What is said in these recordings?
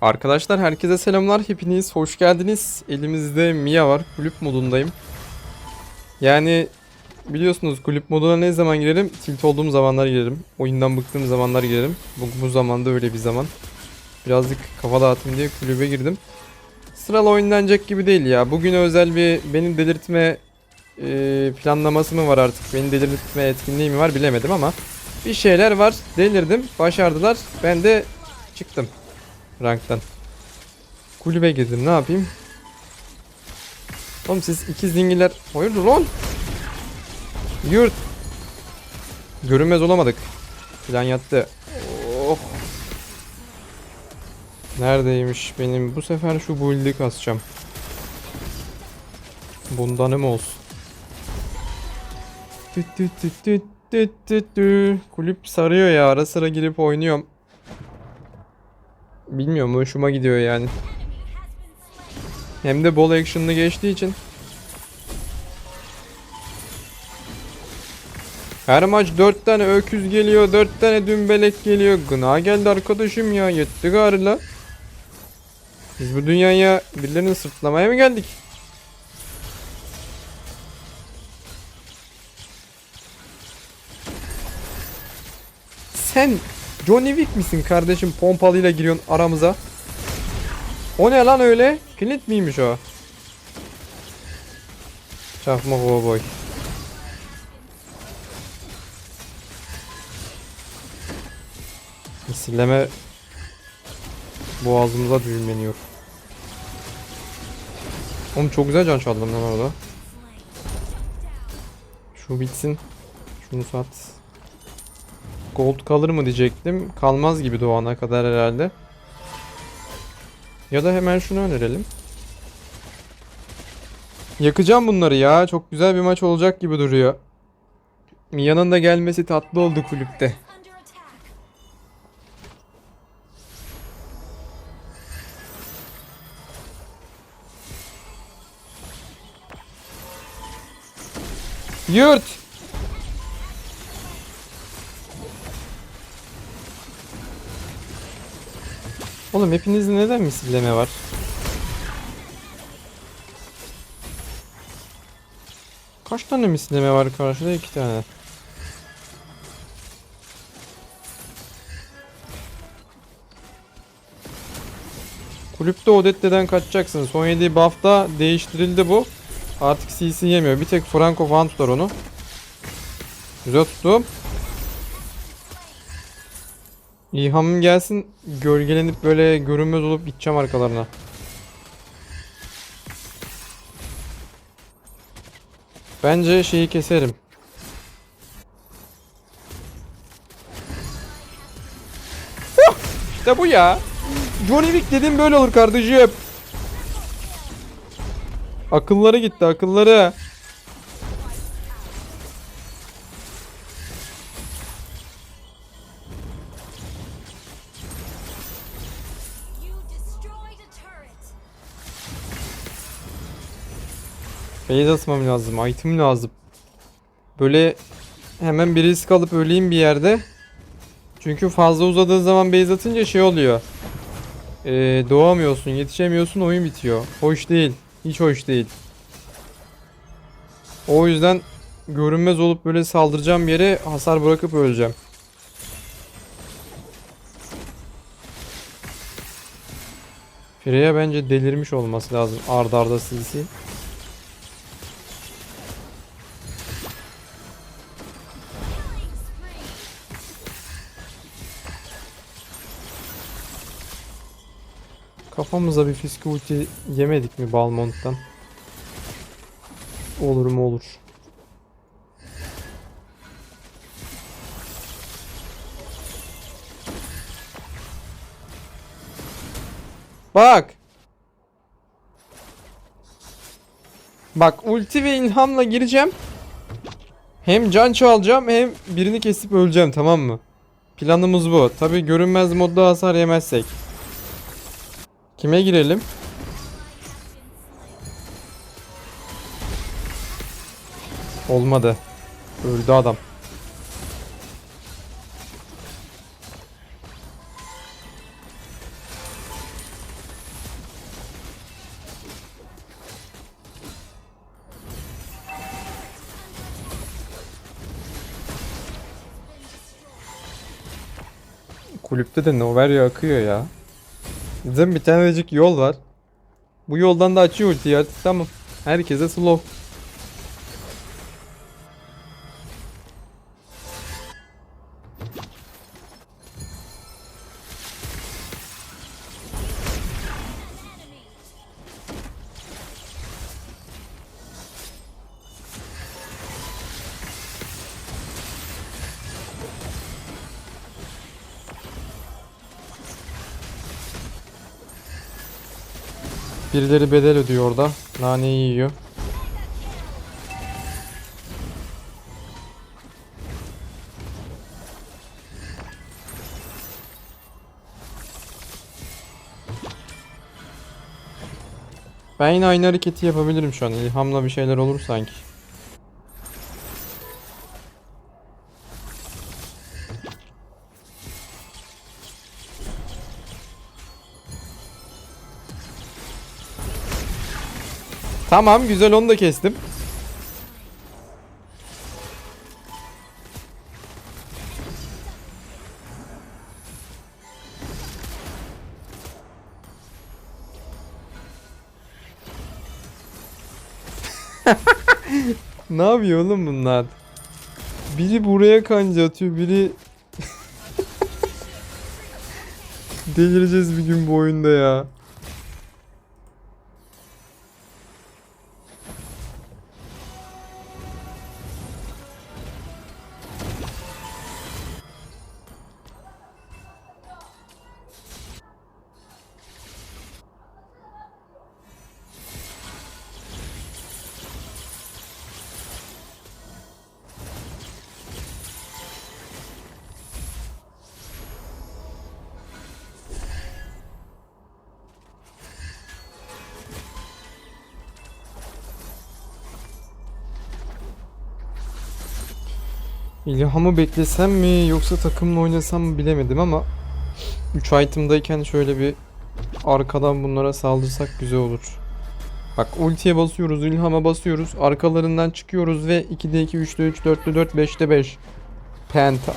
Arkadaşlar herkese selamlar. Hepiniz hoş geldiniz. Elimizde Mia var. Kulüp modundayım. Yani biliyorsunuz kulüp moduna ne zaman girerim? Tilt olduğum zamanlar girerim. Oyundan bıktığım zamanlar girerim. Bu, bu zamanda öyle bir zaman. Birazcık kafa dağıtayım diye kulübe girdim. Sıralı oynanacak gibi değil ya. Bugün özel bir beni delirtme e, planlaması mı var artık? Beni delirtme etkinliği mi var bilemedim ama bir şeyler var. Delirdim. Başardılar. Ben de çıktım ranktan. Kulübe girdim ne yapayım? Oğlum siz ikiz dingiler hayırdır lan? Yurt. Görünmez olamadık. Plan yattı. Neredeymiş benim? Bu sefer şu build'i kasacağım. Bundanım olsun. Tüt. Kulüp sarıyor ya ara sıra girip oynuyorum. Bilmiyorum hoşuma gidiyor yani. Hem de bol action'lı geçtiği için. Her maç 4 tane öküz geliyor, 4 tane dümbelek geliyor. Gına geldi arkadaşım ya, yetti gari la. Biz bu dünyaya birilerini sırtlamaya mı geldik? Sen Johnny Wick misin kardeşim pompalıyla giriyorsun aramıza? O ne lan öyle? Clint miymiş o? Çakma kovboy. Misilleme boğazımıza düğümleniyor. Oğlum çok güzel can çaldım lan orada. Şu bitsin. Şunu sat. Gold kalır mı diyecektim. Kalmaz gibi doğana kadar herhalde. Ya da hemen şunu önerelim. Yakacağım bunları ya. Çok güzel bir maç olacak gibi duruyor. Mia'nın da gelmesi tatlı oldu kulüpte. Yurt. Oğlum hepinizde neden misilleme var? Kaç tane misilleme var karşıda? iki tane. Kulüpte Odette'den kaçacaksın. Son yediği buff'ta değiştirildi bu. Artık CC yemiyor. Bir tek Franco falan tutar onu. Güzel tuttum. İlhamım gelsin gölgelenip böyle görünmez olup gideceğim arkalarına. Bence şeyi keserim. İşte bu ya. Johnny Wick dedim böyle olur kardeşim. Akılları gitti akılları. Base atmam lazım. Item lazım. Böyle hemen bir risk alıp öleyim bir yerde. Çünkü fazla uzadığı zaman base atınca şey oluyor. Ee, doğamıyorsun, yetişemiyorsun, oyun bitiyor. Hoş değil. Hiç hoş değil. O yüzden görünmez olup böyle saldıracağım yere hasar bırakıp öleceğim. Freya bence delirmiş olması lazım ardarda arda CC. Kafamıza bir fiske yemedik mi Balmont'tan? Olur mu olur. Bak. Bak ulti ve ilhamla gireceğim. Hem can çalacağım hem birini kesip öleceğim tamam mı? Planımız bu. Tabi görünmez modda hasar yemezsek. Kime girelim? Olmadı. Öldü adam. Kulüpte de Noveria akıyor ya. Bizim bir tanecik yol var. Bu yoldan da açıyor ultiyi artık tamam. Herkese slow. Birileri bedel ödüyor orada. Naneyi yiyor. Ben yine aynı hareketi yapabilirim şu an. İlhamla bir şeyler olur sanki. Tamam güzel onu da kestim. ne yapıyor oğlum bunlar? Biri buraya kanca atıyor, biri Delireceğiz bir gün bu oyunda ya. İlhamı beklesem mi yoksa takımla oynasam mı bilemedim ama 3 item'dayken şöyle bir arkadan bunlara saldırsak güzel olur. Bak ultiye basıyoruz, ilhama basıyoruz, arkalarından çıkıyoruz ve 2'de 2, 3'de 3, 4'de 4, 5'te 5. Penta.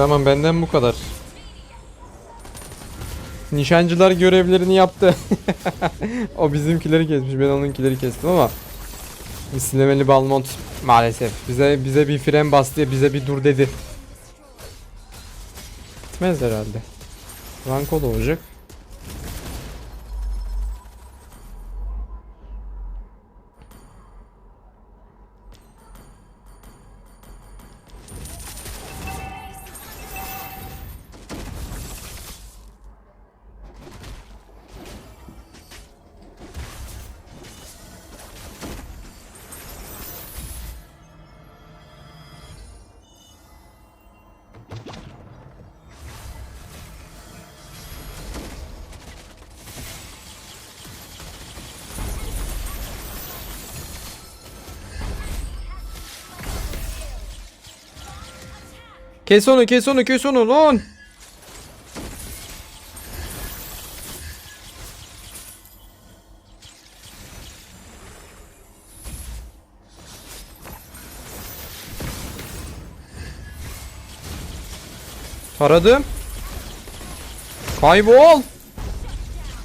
Tamam benden bu kadar. Nişancılar görevlerini yaptı. o bizimkileri kesmiş. Ben onunkileri kestim ama Mislemeli Balmont maalesef bize bize bir fren bastı, bize bir dur dedi. Gitmez herhalde. Ranko da olacak. Kes onu, kes onu, kes onu lan. Taradım. Kaybol.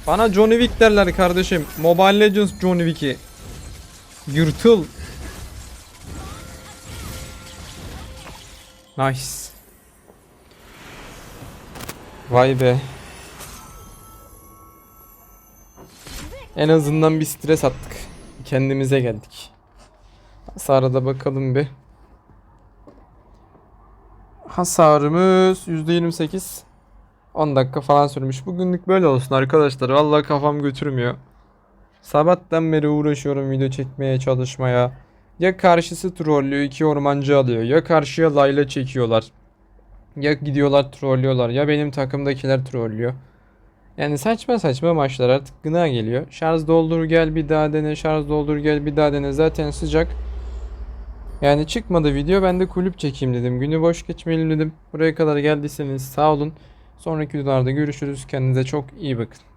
Bana Johnny Wick derler kardeşim. Mobile Legends Johnny Wick'i. Yırtıl. Nice. Vay be. En azından bir stres attık. Kendimize geldik. Hasara da bakalım bir. Hasarımız %28. 10 dakika falan sürmüş. Bugünlük böyle olsun arkadaşlar. Vallahi kafam götürmüyor. Sabahtan beri uğraşıyorum video çekmeye çalışmaya. Ya karşısı trollüyor iki ormancı alıyor. Ya karşıya layla çekiyorlar. Ya gidiyorlar trollüyorlar. Ya benim takımdakiler trollüyor. Yani saçma saçma maçlar artık gına geliyor. Şarj doldur gel bir daha dene. Şarj doldur gel bir daha dene. Zaten sıcak. Yani çıkmadı video. Ben de kulüp çekeyim dedim. Günü boş geçmeyelim dedim. Buraya kadar geldiyseniz sağ olun. Sonraki videolarda görüşürüz. Kendinize çok iyi bakın.